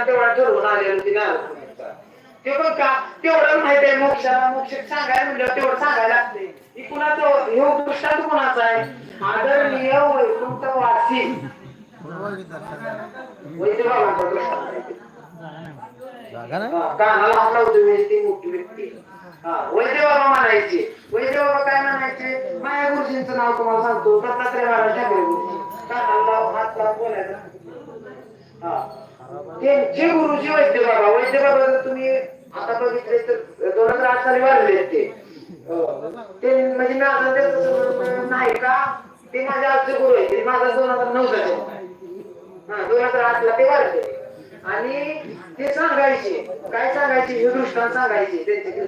मोक्षाला तेवढा ठरवून आलेलो ती नारद मुनीचा. ते पण का? तेवढं माहीत आहे मोक्षाला मोक्ष सांगायला म्हणलं तेवढं सांगायला लागते ही कुणाचं हे दृष्टांत कुणाचा आहे? आदरणीय वैकुंठ वासी नाही? कानाला हात लावतो वेळी ती मोठी व्यक्ती. हा वैद्य बाबा म्हणायचे. वैद्य बाबा काय म्हणायचे? माया गुरुजींचं नाव तुम्हाला सांगतो. दत्तात्रय महाराज ठाकरे गुरुजी. कानाला हात लाव बोलायचं. हा. त्यांचे गुरुजी वैद्य बाबा वैद्य बाबा जर तुम्ही आता बघितले तर दोन हजार आठ साली वाढले ते. ते म्हणजे मी आता नाही का ते माझे आजचे गुरु आहेत ते माझा दोन हजार नऊ हा दोन हजार आठ ला ते वाढले. आणि ते सांगायचे काय सांगायचे हे दृष्टांत सांगायचे त्यांचे.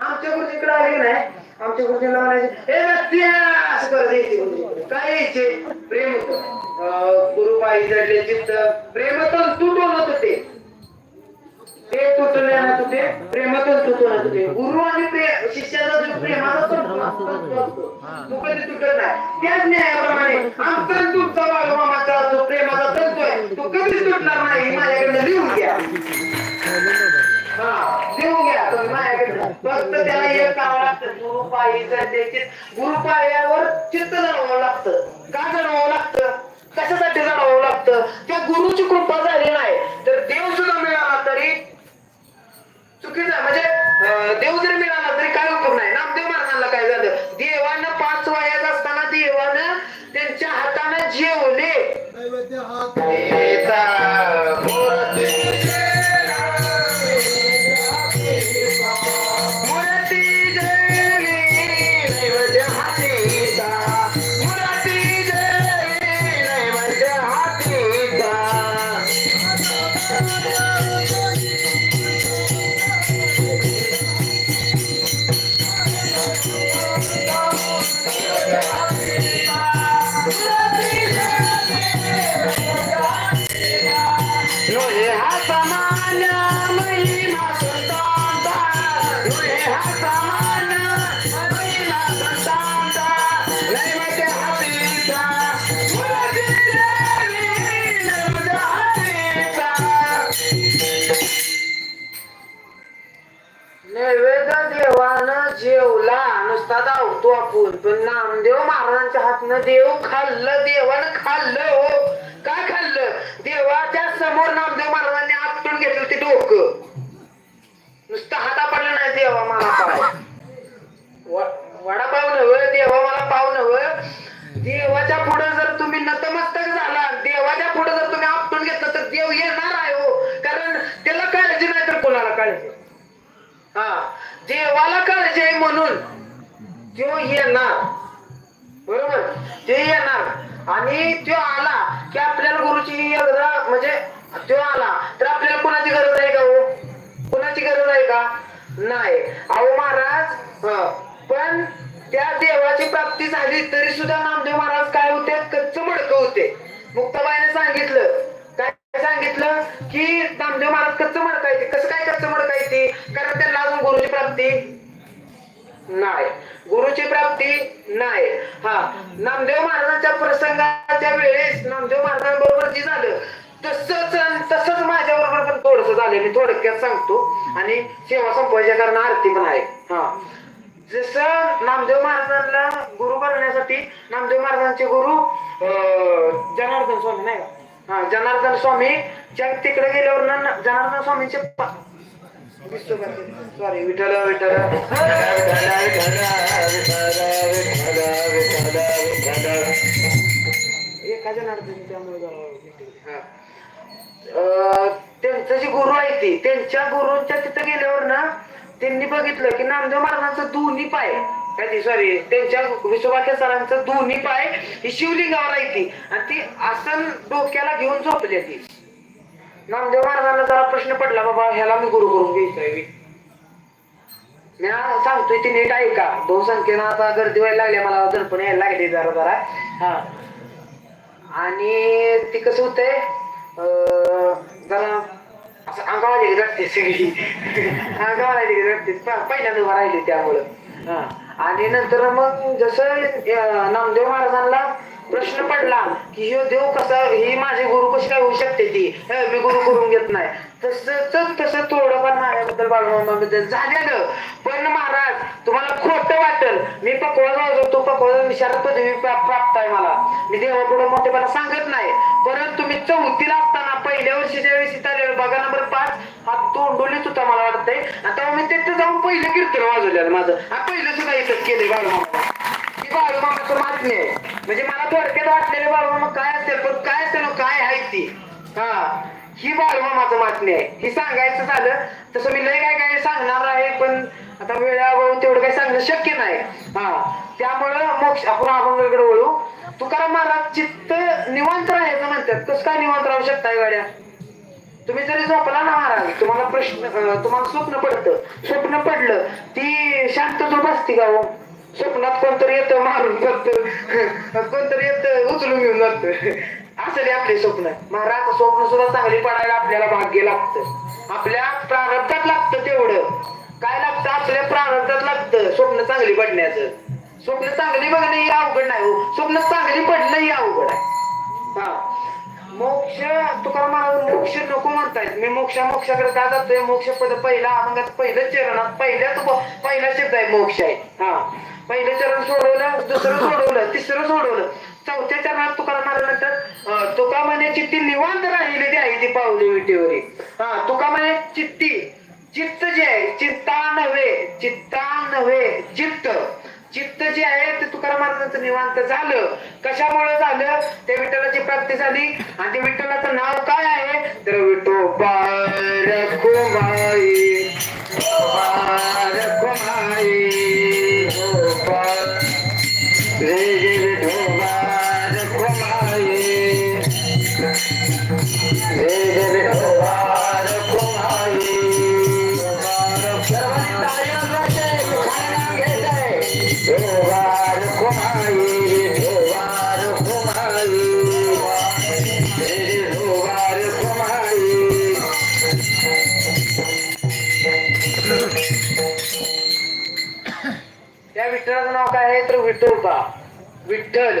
आमच्या गुरुजीकडे आले नाही. आमच्या गुरुजीला म्हणायचे ए व्यक्ती करत यायचे काय यायचे प्रेम होत. गुरुबाई जडले चित्त प्रेमातून तुटून होत ते ते तुटले ना तुटे प्रेमातून तुटून होते गुरु आणि प्रे- शिष्याचा जो प्रेमाचा तो तो कधी तुटत नाही. त्याच न्यायाप्रमाणे आमचा आणि तुमचा बाळूमामाचा जो प्रेमाचा तंतू आहे तो कधीच तुटणार नाही. माझ्याकडे लिहून घ्या. हा लिहून घ्या. तुम्ही माझ्याकडे फक्त त्याला एक करावं लागतं. गुरुपायीचं गुरुपायावर चित्त जाणवावं लागतं. का जाणवावं लागतं? कशासाठी जाणवावं लागतं? त्या गुरुची कृपा झाली नाही. तर देव सुद्धा मिळाला तरी चुकीचा म्हणजे देव जरी मिळाला तरी काय उपयोग नाही. नामदेव महाराजांना काय झालं? देवानं पाच वयात असताना देवानं त्यांच्या हाताने जेवले. धावतो पण नामदेव महाराजांच्या हातनं देव खाल्लं देवानं खाल्लं हो. काय खाल्लं? देवाच्या समोर नामदेव महाराजांनी आपटून घेतलं ते डोकं. नुसतं हाता पडलं नाही देवा मला येणार आणि तो आला की आपल्याला गुरुची म्हणजे तो आला तर आपल्याला कोणाची गरज आहे का हो? कोणाची गरज आहे का? नाही. अहो महाराज पण त्या देवाची प्राप्ती झाली तरी सुद्धा नामदेव महाराज काय होते? कच्च मडक होते. मुक्ताबाईने सांगितलं. काय सांगितलं? की नामदेव महाराज कच्च मडकायचे. कसं काय कच्च मडकायची? कारण त्यांना अजून गुरुची प्राप्ती नाही. गुरुची प्राप्ती नाही. हा. नामदेव महाराजांच्या प्रसंगाच्या वेळेस नामदेव महाराजांबरोबर जे झालं तसंच तसच तसंच माझ्या बरोबर पण थोडस झालं मी थोडक्यात सांगतो. आणि सेवा संपवायच्या कारण आरती पण आहे. हा. जसं नामदेव महाराजांना गुरु बनवण्यासाठी नामदेव महाराजांचे गुरु जनार्दन स्वामी नाही का? हा जनार्दन स्वामी च्या तिकडे गेल्यावर ना जनार्दन स्वामीचे सॉरी विठ्ठल विठ्ठल त्यामुळे त्यांचं जे गुरु आहे ते त्यांच्या गुरुच्या तिथं गेल्यावर ना त्यांनी बघितलं की नामदेव महाराजांचं दोन्ही पाय काय सॉरी त्यांच्या विश्वभाग्य सरांचं दोन्ही पाय ही शिवलिंगावर आहे ती. आणि ती आसन डोक्याला घेऊन झोपली ती. नामदेव महाराजांना प्रश्न पडला बाबा ह्याला मी गुरु करून घ्यायचोय मी. मी सांगतोय ती नीट ऐका. दोन संख्येनं आता गर्दी व्हायला लागली मला दडपण यायला लागली जरा जरा. हा. आणि ती कसं होतंय अं, जरा असं अंगावर गेली रडते सगळी. अंगावर रडते. पहिल्यांदा उभा राहिली त्यामुळं. हा. आणि नंतर मग जसं नामदेव महाराजांना प्रश्न पडला की ह्यो देव कसा ही माझे गुरु कशी काय होऊ शकते ती? हे, मी गुरु करून घेत नाही. तसंच तसं थोडंफार माझ्याबद्दल बाळूमामाबद्दल झालेलं. पण महाराज तुम्हाला खोटं वाटेल. मी पकवाज वाजवतो पकवाज विचारत पदवी प्राप्त आहे मला. मी देवापुढे मोठेपणा सांगत नाही. परंतु मी चौथीला असताना पहिल्या वर्षीच्या विषयी आलेलं बघा नंबर पाच हा तोंडोलीच होता मला वाटतंय. आता मी तिथं जाऊन पहिलं कीर्तन वाजवलेलं माझं. हा पहिलं सुद्धा इथं केलंय बाळूमामा बाळूमामाचं मागणी आहे. म्हणजे मला थोडक्यात वाटलेले बाळूमामा काय असेल पण काय असेल काय आहे ती? हा ही बाळूमामाचं मागणी आहे. ही सांगायचं झालं तसं मी लय काय काय सांगणार आहे पण आता वेळाभाऊ तेवढं काही सांगणं शक्य नाही. हा त्यामुळं मोक्ष आपण अभंगाकडे वळू. तुकाराम महाराज चित्त निवांत राहायचं म्हणतात. कसं काय निवांत राहू शकताय गाड्या? तुम्ही जरी झोपला ना महाराज तुम्हाला प्रश्न तुम्हाला स्वप्न पडतं. स्वप्न पडलं ती शांत झोप असते का हो? स्वप्नात कोणतरी येतं मारून करतं. कोणतरी येतं उचलून घेऊन जातं. असं आपले स्वप्न. महाराज स्वप्न सुद्धा चांगली पडायला आपल्याला भाग्य लागतं. आपल्या प्रारब्धात लागतं तेवढं. काय लागतं? आपल्या प्रारब्धात लागतं स्वप्न चांगली पडण्याचं. स्वप्न चांगली बघणं ही अवघड नाही हो. स्वप्न चांगली पडणं ही अवघड आहे. हा. मोक्ष तुकाराम महाराज मोक्ष नको म्हणतायत. मी मोक्षा मोक्षाकडे का जातोय? मोक्ष पद पहिला अभंगात पहिलं चरणात पहिल्याच पहिला शब्द आहे मोक्ष आहे. हा. पहिलं चरण सोडवलं दुसरं सोडवलं तिसरं सोडवलं. चौथ्या चरणात तुकाराम महाराज तुका म्हणे चित्ती निवांत राहिलेली आई ती पावली विटेवरी हा तुका म्हणे चित्ती चित्त जे आहे चित्ता नव्हे चित्ता नव्हे चित्त. चित्त जे आहे ते तुकाराम महाराजांचं निवांत झालं. कशामुळे झालं? ते विठ्ठलाची प्राप्ती झाली. आणि ते विठ्ठलाचं नाव काय आहे? तर विठोबा रखुमाई नाव काय आहे? तर विठोबा विठ्ठल.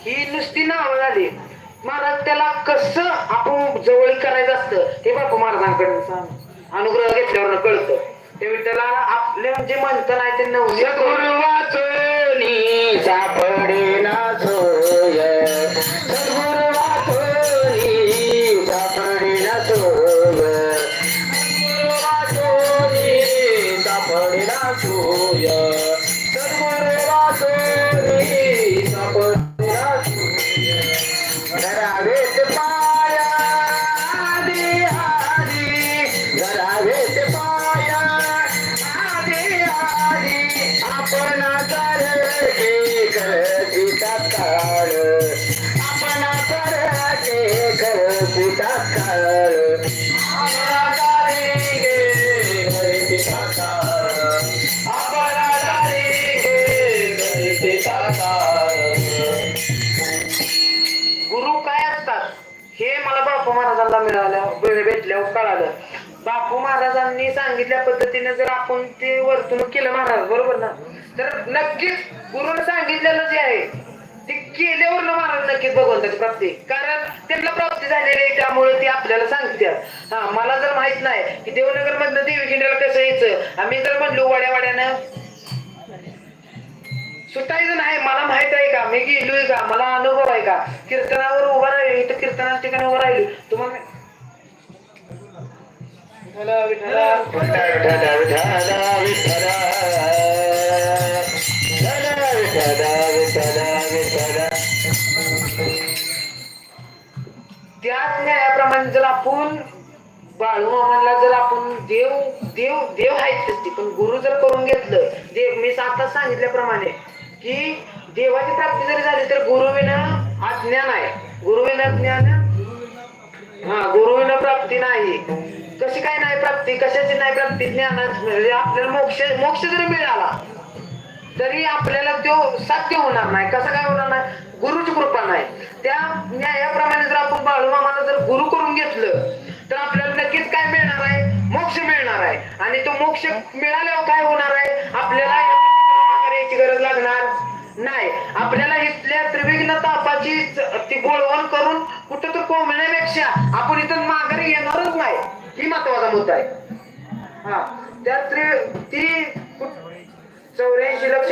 ही नुसती नाव झाली. महाराज त्याला कसं आपण जवळ करायचं असतं? हे बापू महाराजांकडून सांग. अनुग्रह घेतल्यावर कळतं. ते विठ्ठला आपले म्हणजे म्हणतं नाही ते नवनी गुरुवाचनी सापडे ना सोय. सद्गुरुवाचनी हे मला बापू महाराजांना मिळालं वेळ भेटल्यावर कळालं. बापू महाराजांनी सांगितल्या पद्धतीने जर आपण ते वर्तणूक केलं महाराज बरोबर ना? तर नक्कीच गुरुनं सांगितलेलं जे आहे. ते केल्यावर ना महाराज नक्कीच भगवंताची प्राप्ती कारण त्यांना प्राप्ती झालेली आहे त्यामुळे ते आपल्याला सांगतात हा मला जर माहीत नाही की देवनगर मधनं देवी किल्ल्याला कसं यायचं? आम्ही जर म्हणलो वाड्या वाड्यानं सुटायचं नाही मला माहीत आहे का मी गेलोय का मला अनुभव आहे का कीर्तनावर उभा राहिलो इथं कीर्तनाच्या ठिकाणी उभा राहिलो तुम्हाला विठ्ठला, विठ्ठला. विठ्ठला, विठ्ठला, विठ्ठला. विठ्ठला, विठ्ठला, विठ्ठला, विठ्ठला. त्याच न्यायाप्रमाणे जर आपण बाळू मामाला जर आपण देव देव देव आहेत पण गुरु जर करून घेतलं देव मी आता सांगितल्याप्रमाणे की देवाची प्राप्ती जरी झाली तर गुरुविना अज्ञान आहे. गुरुविना ज्ञान हा गुरुविना प्राप्ती नाही. कशी काय नाही प्राप्ती? कशाची नाही प्राप्ती? ज्ञानाची. म्हणजे आपल्याला मोक्ष मोक्ष जरी मिळाला तरी आपल्याला तो साध्य होणार नाही. कसं काय होणार नाही? गुरुची कृपा नाही. त्या न्यायाप्रमाणे जर आपण बाळूमामाला जर गुरु करून घेतलं तर आपल्याला नक्कीच काय मिळणार आहे? मोक्ष मिळणार आहे. आणि तो मोक्ष मिळाल्यावर काय होणार आहे? आपल्याला या पृथ्वीवर याची गरज लागणार नाही. आपल्याला इथल्या त्रिविघ्न तापाची ती गोळवण करून कुठं तर कोंबण्यापेक्षा आपण इथं माघारी येणारच नाही. होत आहे. हा त्यात त्रि- ती चौऱ्याऐंशी लक्ष